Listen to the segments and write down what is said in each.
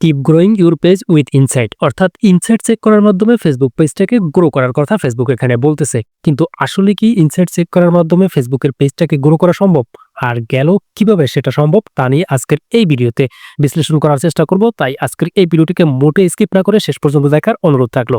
Keep growing your page with insight অর্থাৎ insight check করার মাধ্যমে ফেসবুক পেজটাকে গ্রো করার কথা ফেসবুক এখানে বলতেছে। কিন্তু আসলে কি ইনসাইট চেক করার মাধ্যমে ফেসবুকের পেজটাকে গ্রো করা সম্ভব? আর গেল কীভাবে সেটা সম্ভব? তা নিয়ে আজকের এই ভিডিওতে বিশ্লেষণ করার চেষ্টা করব। তাই আজকের এই ভিডিওটিকে মোটে স্কিপ না করে শেষ পর্যন্ত দেখার অনুরোধ থাকল।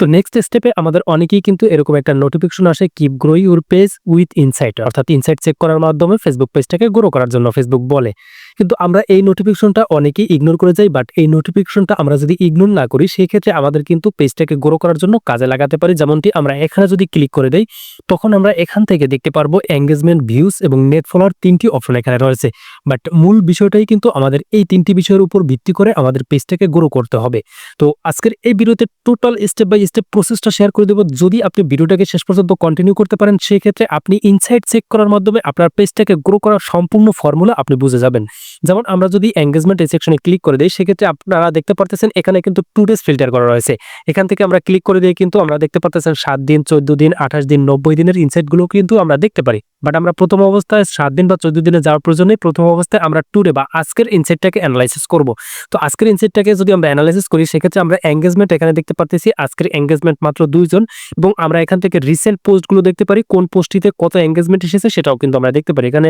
তো নেক্সট স্টেপে আমাদের অনেকেই কিন্তু এরকম একটা নোটিফিকেশন আসে keep grow your page with insight অর্থাৎ ইনসাইট চেক করার মাধ্যমে ফেসবুক পেজটাকে গ্রো করার জন্য ফেসবুক বলে। কিন্তু আমরা এই নোটিফিকেশনটা অনেকেই ইগনোর করে যাই বাট এই নোটিফিকেশনটা আমরা যদি ইগনোর না করি সেই ক্ষেত্রে আমাদের কিন্তু পেজটাকে গ্রো করার জন্য কাজে লাগাতে পারি। যেমনটি আমরা এখানে যদি ক্লিক করে দেই, তখন আমরা এখান থেকে দেখতে পারব এঙ্গেজমেন্ট ভিউজ এবং নেট ফলোয়ার তিনটি অপশন এখানে রয়েছে। বাট মূল বিষয়টাই কিন্তু আমাদের এই তিনটি বিষয়ের উপর ভিত্তি করে আমাদের পেজটাকে গ্রো করতে হবে। তো আজকের এই ভিডিওতে টোটাল স্টেপ বাই স্টেপ প্রসেসটা শেয়ার করে দেবো। যদি আপনি ভিডিওটাকে শেষ পর্যন্ত কন্টিনিউ করতে পারেন সেই ক্ষেত্রে আপনি ইনসাইট চেক করার মাধ্যমে আপনার পেজটাকে গ্রো করার সম্পূর্ণ ফর্মুলা আপনি বুঝে যাবেন। যেমন আমরা যদি এঙ্গেজমেন্ট এই সেকশনে ক্লিক করে দিই, সেক্ষেত্রে আপনারা দেখতে পারতেছেন এখানে কিন্তু টু ডেজ ফিল্টার করা রয়েছে। এখান থেকে আমরা ক্লিক করে দিয়ে কিন্তু আমরা দেখতে পারতেছেন সাত দিন, চোদ্দ দিন, আঠাশ দিন, নব্বই দিনের ইনসাইটগুলো কিন্তু আমরা দেখতে পারি। বাট আমরা প্রথম অবস্থায় সাত দিন বা চোদ্দ দিনে যাওয়ার প্রয়োজনে প্রথম অবস্থায় আমরা টুডে বা আজকের ইনসাইটটাকে অ্যানালাইসিস করব। তো আজকের ইনসাইটটাকে যদি আমরা অ্যানালাইসিস করি, সেক্ষেত্রে আমরা এঙ্গেজমেন্ট এখানে দেখতে পারতেছি, আজকের এঙ্গেজমেন্ট মাত্র দুইজন এবং আমরা এখান থেকে রিসেন্ট পোস্টগুলো দেখতে পারি, কোন পোস্টটিতে কত এঙ্গেজমেন্ট এসেছে সেটাও কিন্তু আমরা দেখতে পারি। এখানে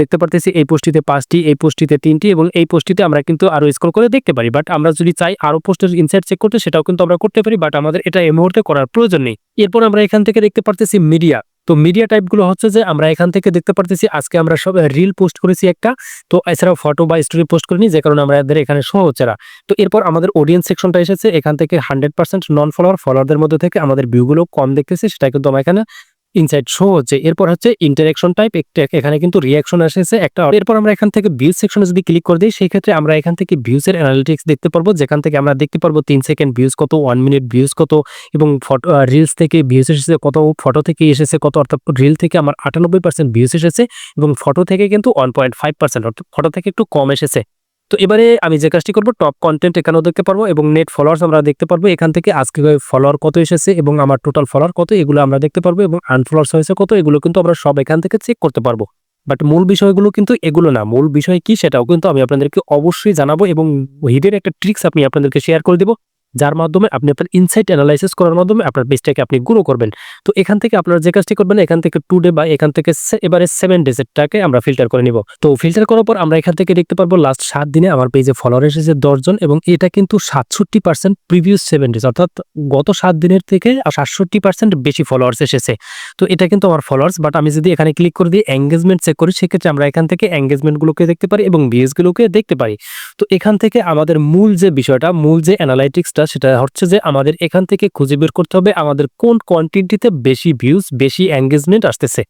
দেখতে পারতেছি এই পোস্টটিতে পাঁচটি, এই পোস্টটিতে তিনটি এবং এই পোস্টটিতে আমরা কিন্তু আরও স্ক্রল করে দেখতে পারি। বাট আমরা যদি চাই আরও পোস্টের ইনসাইট চেক করতে, সেটাও কিন্তু আমরা করতে পারি বাট আমাদের এটা এই মুহূর্তে করার প্রয়োজন নেই। এরপর আমরা এখান থেকে দেখতে পারতেছি মিডিয়া তো মিডিয়া টাইপগুলো হচ্ছে যে আমরা এখান থেকে দেখতে পারতেছি, আজকে আমরা সব রিল পোস্ট করেছি একটা। তো এছাড়াও ফটো বা স্টোরি পোস্ট করিনি, যে কারণে আমরা এদের এখানে শো হচ্ছে না। তো এরপর আমাদের অডিয়েন্স সেকশনটা এসেছে, এখান থেকে হান্ড্রেড পার্সেন্ট নন ফলোয়ার ফলোয়ারদের মধ্যে থেকে আমাদের ভিউগুলো কম দেখতেছে সেটা কিন্তু আমরা এখানে ইনসাইড শো হচ্ছে এরপর হচ্ছে ইন্টারেকশন টাইপ এখানে কিন্তু রিয়াকশন এসেছে একটা এরপর আমরা এখান থেকে ভিউজ সেকশনে যদি ক্লিক করে দিই সেই ক্ষেত্রে আমরা এখান থেকে ভিউজ এর অ্যানালিটিক্স দেখতে পারব। যেখান থেকে আমরা দেখতে পারব তিন সেকেন্ড ভিউজ কত ওয়ান মিনিট ভিউজ কত, এবং ফটো রিলস থেকে ভিউজ এসেছে কত ফটো থেকে এসেছে কত, অর্থাৎ রিল থেকে আমার আটানব্বই পার্সেন্ট ভিউজ এসেছে, এবং ফটো থেকে কিন্তু ওয়ান পয়েন্ট ফাইভ পার্সেন্ট অর্থাৎ ফটো থেকে একটু কম এসেছে। তো এবারে আমি যে কাজটি করব টপ কন্টেন্ট এখানেও দেখতে পারব এবং নেট ফলোয়ার্স আমরা দেখতে পারব। এখান থেকে আজকে ফলোয়ার কত এসেছে এবং আমার টোটাল ফলোয়ার কত, এগুলো আমরা দেখতে পারব এবং আনফলোয়ার্স হয়েছে কত, এগুলো কিন্তু আমরা সব এখান থেকে চেক করতে পারব। বাট মূল বিষয়গুলো কিন্তু এগুলো না। মূল বিষয় কি সেটাও কিন্তু আমি আপনাদেরকে অবশ্যই জানাব এবং হিডের একটা ট্রিক্স আপনি আপনাদেরকে শেয়ার করে দেবো। যার মাধ্যমে আপনি আপনার ইনসাইট অ্যানালাইসিস করার মাধ্যমে আপনার পেজটাকে আপনি গ্রো করবেন। তো এখান থেকে আপনারা যে কাজটি করবেন, এখান থেকে টু ডে বা এখান থেকে এবারে সেভেন ডেজেরটাকে আমরা ফিল্টার করে নিব। তো ফিল্টার করার পর আমরা এখান থেকে দেখতে পারব লাস্ট সাত দিনে আমার পেজে ফলোয়ার এসেছে দশজন এবং এটা কিন্তু সাতষট্টি পার্সেন্ট প্রিভিয়াস সেভেন ডেজ অর্থাৎ গত সাত দিনের থেকে সাতষট্টি পার্সেন্ট বেশি ফলোয়ার্স এসেছে। তো এটা কিন্তু আমার ফলোয়ার্স বাট আমি যদি এখানে ক্লিক করে দিই এঙ্গেজমেন্ট চেক করি, সেক্ষেত্রে আমরা এখান থেকে এঙ্গেজমেন্টগুলোকে দেখতে পারি এবং ভিউজগুলোকে দেখতে পারি। তো এখান থেকে আমাদের মূল যে বিষয়টা, মূল যে অ্যানালাইটিক্সটা সেটা হচ্ছে যে আমাদের এখান থেকে খুঁজে বের করতে হবে আমাদের কোন কোয়ান্টিটিতে বেশি ভিউজ বেশি এঙ্গেজমেন্ট আসতেছে।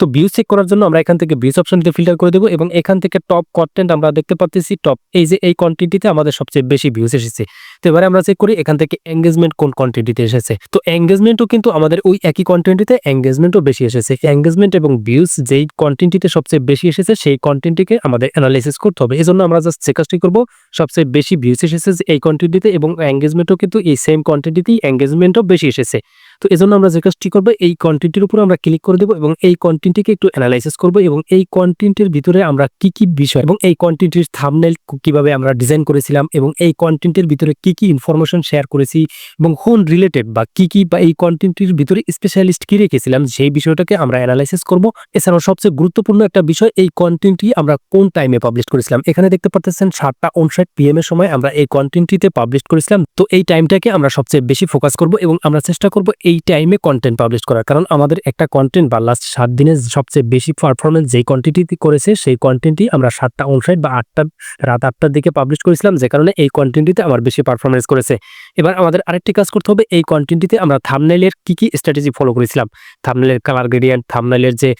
তো ভিউজ চেক করার জন্য আমরা এখান থেকে ভিউজ অপশনটিতে ফিল্টার করে দেবো এবং এখান থেকে টপ কন্টেন্ট আমরা দেখতে পাচ্ছি টপ এই যে এই কন্টেন্টটিতে আমাদের সবচেয়ে বেশি ভিউজ এসেছে। তো এবারে আমরা চেক করি এখান থেকে এঙ্গেজমেন্ট কোন কন্টেন্টটিতে এসেছে। তো এঙ্গেজমেন্টও কিন্তু আমাদের ওই একই কন্টেন্টটিতে এঙ্গেজমেন্টও বেশি এসেছে। এঙ্গেজমেন্ট এবং ভিউজ যেই কন্টেন্টটিতে সবচেয়ে বেশি এসেছে সেই কন্টেন্টটিকে আমাদের অ্যানালাইসিস করতে হবে। এই জন্য আমরা জাস্ট যে কাজটি করব, সবচেয়ে বেশি ভিউজ এসেছে এই কন্টেন্টটিতে এবং এঙ্গেজমেন্টও কিন্তু এই সেম কন্টেন্টটিতেই এঙ্গেজমেন্টও বেশি এসেছে। তো এজন্য আমরা যে কাজটি করব, এই কন্টেন্টের উপর আমরা ক্লিক করে দেবো এবং এই কন্টেন্টটিকে একটু অ্যানালাইসিস করব এবং এই কন্টেন্টের ভিতরে আমরা কি কি বিষয় এবং এই কন্টেন্টের থামনেল কীভাবে আমরা ডিজাইন করেছিলাম এবং এই কন্টেন্টের ভিতরে কি কি ইনফরমেশন শেয়ার করেছি এবং কোন রিলেটেড বা কি কি বা এই কন্টেন্টের ভিতরে স্পেশালিস্ট কি রেখেছিলাম, সেই বিষয়টাকে আমরা অ্যানালাইসিস করব। এছাড়াও সবচেয়ে গুরুত্বপূর্ণ একটা বিষয়, এই কন্টেন্টটি আমরা কোন টাইমে পাবলিশ করেছিলাম? এখানে দেখতে পাচ্ছেন সাতটা উনষাট পিএম এর সময় আমরা এই কন্টেন্টটিতে পাবলিশ করেছিলাম। তো এই টাইমটাকে আমরা সবচেয়ে বেশি ফোকাস করব এবং আমরা চেষ্টা করব এই টাইমে কন্টেন্ট পাবলিশ করার। কারণ আমাদের একটা কন্টেন্ট বা লাস্ট সাত দিনের সবচেয়ে বেশি পারফরমেন্স যেই কন্টেন্টটি করেছে, সেই কন্টেন্টটি আমরা সাতটা উনষাট বা আটটা, রাত আটটার দিকে পাবলিশ করেছিলাম, যে কারণে এই কন্টেন্টটিতে আমার বেশি পারফরমেন্স করেছে। এবার আমাদের আরেকটি কাজ করতে হবে, এই কন্টেন্টটিতে আমরা থামনেলের কি কি স্ট্র্যাটেজি ফলো করেছিলাম? থামনেলের কালার গ্রেডিয়েন্ট থামনেলের যে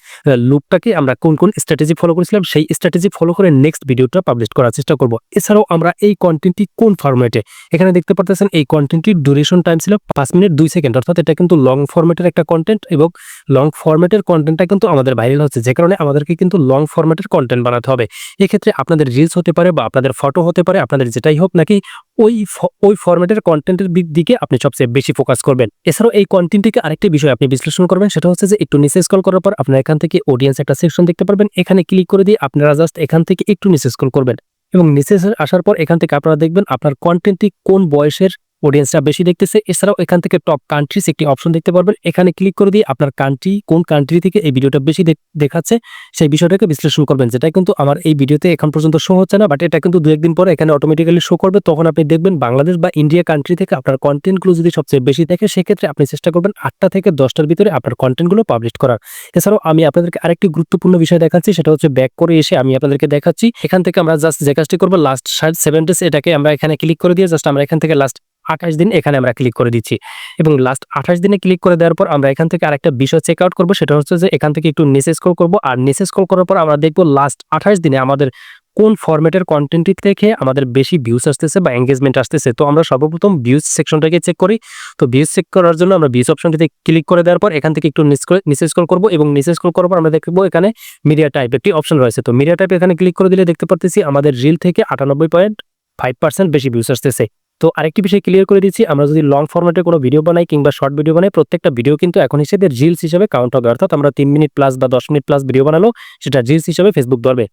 লুকটাকে আমরা কোন কোন স্ট্র্যাটেজি ফলো করেছিলাম, সেই স্ট্র্যাটেজি ফলো করে নেক্সট ভিডিওটা পাবলিশ করার চেষ্টা করব। এছাড়াও আমরা এই কন্টেন্টটি কোন ফরম্যাটে এখানে দেখতে পারতেছেন, এই কন্টেন্টটির ডিউরেশন টাইম ছিল পাঁচ মিনিট দুই সেকেন্ড অর্থাৎ এটা কিন্তু লং ফরম্যাটের একটা কন্টেন্ট এবং লং ফরম্যাটের কন্টেন্টটা কিন্তু আমাদের ভাইরাল হচ্ছে। যে কারণে আমাদেরকে কিন্তু লং ফরম্যাটের কন্টেন্ট বানাতে হবে। এক্ষেত্রে আপনাদের রিলস হতে পারে বা আপনাদের ফটো হতে পারে, আপনাদের যেটাই হোক নাকি ওই ওই ফরম্যাটের কন্টেন্টের দিকে আপনি সবচেয়ে বেশি ফোকাস করবেন। এছাড়াও এই কন্টেন্টটিকে আরেকটি বিষয় আপনি বিশ্লেষণ করবেন, সেটা হচ্ছে যে একটু নিচে স্ক্রল করার পর আপনার এখান থেকে অডিয়েন্স একটা সেকশন দেখতে পারবেন। এখানে ক্লিক করে দিয়ে আপনারা জাস্ট এখান থেকে একটু নিচে স্ক্রল করবেন। এবং নিচে আসার পর এখান থেকে আপনারা দেখবেন আপনার কন্টেন্টটি কোন বয়সের অডিয়েন্সরা বেশি দেখতেছে, এছাড়াও এখান থেকে টপ কান্ট্রিজ একটি অপশন দেখতে পারবেন। এখানে ক্লিক করে দিয়ে আপনার কান্ট্রি কোন কান্ট্রি থেকে এই ভিডিওটা বেশি দেখ- দেখাচ্ছে, সেই বিষয়টাকে বিশ্লেষণ করবেন। যেটা কিন্তু আমার এই ভিডিওতে এখন পর্যন্ত শো হচ্ছে না বাট এটা কিন্তু দু একদিন পরে এখানে অটোমেটিক্যালি শো করবে। তখন আপনি দেখবেন বাংলাদেশ বা ইন্ডিয়া কান্ট্রি থেকে আপনার কন্টেন্টগুলো যদি সবচেয়ে বেশি দেখে, সেক্ষেত্রে আপনি চেষ্টা করবেন আটটা থেকে দশটার ভিতরে আপনার কন্টেন্টগুলো পাবলিশ করার। এছাড়াও আমি আপনাদেরকে আরেকটি গুরুত্বপূর্ণ বিষয় দেখাচ্ছি, সেটা হচ্ছে ব্যাক করে এসে আমি আপনাদেরকে দেখাচ্ছি। এখান থেকে আমরা জাস্ট যে কাজটি করব লাস্ট সেভেন ডেজ এটাকে আমরা এখানে ক্লিক করে দিয়ে জাস্ট আমরা এখান থেকে লাস্ট আঠাশ দিন এখানে আমরা ক্লিক করে দিচ্ছি। এবং লাস্ট আঠাশ দিনে ক্লিক করে দেওয়ার পর আমরা এখান থেকে আরেকটা বিষয় চেক আউট করব, সেটা হচ্ছে যে এখান থেকে একটু নিচে স্ক্রল করব। আর নিচে স্ক্রল করার পর আমরা দেখব লাস্ট আঠাশ দিনে আমাদের কোন ফরম্যাটের কন্টেন্টটি থেকে আমাদের বেশি ভিউজ আসতেছে বা এঙ্গেজমেন্ট আসতেছে। তো আমরা সর্বপ্রথম ভিউজ সেকশনটাকে চেক করি। তো ভিউজ চেক করার জন্য আমরা ভিউজ অপশনটিতে ক্লিক করে দেওয়ার পর এখান থেকে একটু নিচে স্ক্রল করব এবং নিচে স্ক্রল করার পর আমরা দেখব এখানে মিডিয়া টাইপ একটি অপশন রয়েছে। তো মিডিয়া টাইপ এখানে ক্লিক করে দিলে দেখতে পারতেছি আমাদের রিল থেকে আটানব্বই পয়েন্ট ফাইভ পার্সেন্ট বেশি ভিউজ আসতেছে। তো আরেকটি বিষয় ক্লিয়ার করে দিচ্ছি, আমরা যদি লং ফর্মেটে কোনো ভিডিও বানাই কিংবা শর্ট ভিডিও বানাই, প্রত্যেকটা ভিডিও কিন্তু এখন হিসেবে রিলস হিসেবে কাউন্ট হবে। অর্থাৎ আমরা তিন মিনিট প্লাস বা দশ মিনিট প্লাস ভিডিও বানালো সেটা রিলস হিসেবে ফেসবুক ধরবে।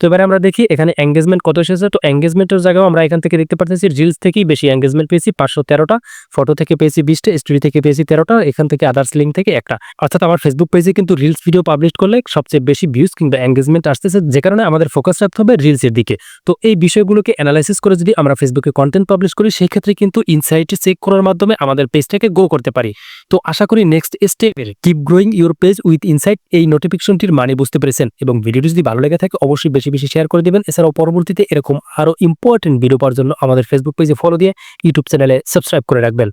তো এবারে আমরা দেখি এখানে এঙ্গেজমেন্ট কত এসেছে। তো এঙ্গেজমেন্টের জায়গাও আমরা এখান থেকে দেখতে পাচ্ছি রিলস থেকেই বেশি এঙ্গেজমেন্ট পেয়েছি, পাঁচশো তেরোটা। ফটো থেকে পেয়েছি বিশটা স্টোরি থেকে পেয়েছি তেরোটা, এখান থেকে আদার্স লিঙ্ক থেকে একটা। অর্থাৎ আমার ফেসবুক পেজে কিন্তু রিলস ভিডিও পাবলিশ করলে সবচেয়ে বেশি ভিউজ কিংবা এঙ্গেজমেন্ট আসতেছে, যে কারণে আমাদের ফোকাস রাখতে হবে রিলসের দিকে। তো এই বিষয়গুলোকে অ্যানালাইসিস করে যদি আমরা ফেসবুকে কন্টেন্ট পাবলিশ করি সেই ক্ষেত্রে কিন্তু ইনসাইট চেক করার মাধ্যমে আমাদের পেজটাকে গ্রো করতে পারি। তো আশা করি next স্টেপের keep growing your page with insight এই নোটিফিকেশনটির মানে বুঝতে পেরেছেন। এবং ভিডিওটি যদি ভালো লেগে থাকে, অবশ্যই বেশি বেশি বেশি শেয়ার করে দেবেন। এছাড়াও পরবর্তীতে এরকম আরও ইম্পর্টেন্ট ভিডিও পাওয়ার জন্য আমাদের ফেসবুক পেজে ফলো দিয়ে ইউটিউব চ্যানেলে সাবস্ক্রাইব করে রাখবেন।